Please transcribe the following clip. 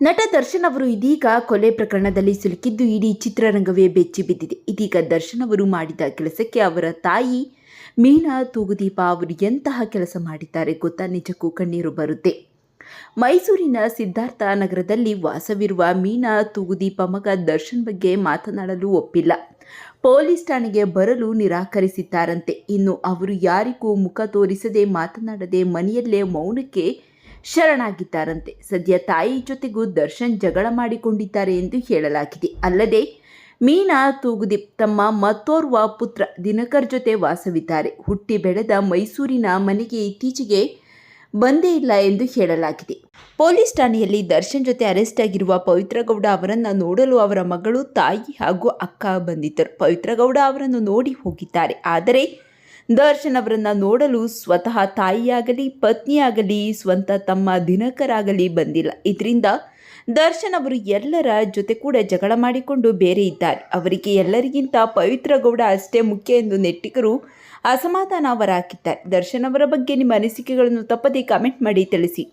ನಟ ದರ್ಶನ್ ಅವರು ಇದೀಗ ಕೊಲೆ ಪ್ರಕರಣದಲ್ಲಿ ಸಿಲುಕಿದ್ದು ಇಡೀ ಚಿತ್ರರಂಗವೇ ಬೆಚ್ಚಿ ಬಿದ್ದಿದೆ. ಇದೀಗ ದರ್ಶನ್ ಅವರು ಮಾಡಿದ ಕೆಲಸಕ್ಕೆ ಅವರ ತಾಯಿ ಮೀನಾ ತೂಗುದೀಪ ಅವರು ಎಂತಹ ಕೆಲಸ ಮಾಡಿದ್ದಾರೆ ಗೊತ್ತಾ? ನಿಜಕ್ಕೂ ಕಣ್ಣೀರು ಬರುತ್ತೆ. ಮೈಸೂರಿನ ಸಿದ್ಧಾರ್ಥ ನಗರದಲ್ಲಿ ವಾಸವಿರುವ ಮೀನಾ ತೂಗುದೀಪ ಮಗ ದರ್ಶನ್ ಬಗ್ಗೆ ಮಾತನಾಡಲು ಒಪ್ಪಿಲ್ಲ. ಪೊಲೀಸ್ ಠಾಣೆಗೆ ಬರಲು ನಿರಾಕರಿಸಿದ್ದಾರಂತೆ. ಇನ್ನು ಅವರು ಯಾರಿಗೂ ಮುಖ ತೋರಿಸದೆ ಮಾತನಾಡದೆ ಮನೆಯಲ್ಲೇ ಮೌನಕ್ಕೆ ಶರಣಾಗಿದ್ದಾರಂತೆ. ಸದ್ಯ ತಾಯಿ ಜೊತೆಗೂ ದರ್ಶನ್ ಜಗಳ ಮಾಡಿಕೊಂಡಿದ್ದಾರೆ ಎಂದು ಹೇಳಲಾಗಿದೆ. ಅಲ್ಲದೆ, ಮೀನಾ ತೂಗುದೀಪ್ ತಮ್ಮ ಮತ್ತೋರ್ವ ಪುತ್ರ ದಿನಕರ್ ಜೊತೆ ವಾಸವಿದ್ದಾರೆ. ಹುಟ್ಟಿ ಬೆಳೆದ ಮೈಸೂರಿನ ಮನೆಗೆ ಇತ್ತೀಚೆಗೆ ಬಂದೇ ಇಲ್ಲ ಎಂದು ಹೇಳಲಾಗಿದೆ. ಪೊಲೀಸ್ ಠಾಣೆಯಲ್ಲಿ ದರ್ಶನ್ ಜೊತೆ ಅರೆಸ್ಟ್ ಆಗಿರುವ ಪವಿತ್ರಗೌಡ ಅವರನ್ನು ನೋಡಲು ಅವರ ಮಗಳು ತಾಯಿ ಹಾಗೂ ಅಕ್ಕ ಬಂದಿದ್ದರು ಪವಿತ್ರಗೌಡ ಅವರನ್ನು ನೋಡಿ ಹೋಗಿದ್ದಾರೆ. ಆದರೆ ದರ್ಶನ್ ಅವರನ್ನು ನೋಡಲು ಸ್ವತಃ ತಾಯಿಯಾಗಲಿ, ಪತ್ನಿಯಾಗಲಿ, ಸ್ವಂತ ತಮ್ಮ ದಿನಕರಾಗಲಿ ಬಂದಿಲ್ಲ. ಇದರಿಂದ ದರ್ಶನ್ ಅವರು ಎಲ್ಲರ ಜೊತೆ ಕೂಡ ಜಗಳ ಮಾಡಿಕೊಂಡು ಬೇರೆ ಇದ್ದಾರೆ. ಅವರಿಗೆ ಎಲ್ಲರಿಗಿಂತ ಪವಿತ್ರ ಗೌಡ ಅಷ್ಟೇ ಮುಖ್ಯ ಎಂದು ನೆಟ್ಟಿಗರು ಅಸಮಾಧಾನ ಅವರಾಗಿದ್ದಾರೆ. ದರ್ಶನ್ ಅವರ ಬಗ್ಗೆ ನಿಮ್ಮ ಅನಿಸಿಕೆಗಳನ್ನು ತಪ್ಪದೇ ಕಮೆಂಟ್ ಮಾಡಿ ತಿಳಿಸಿ.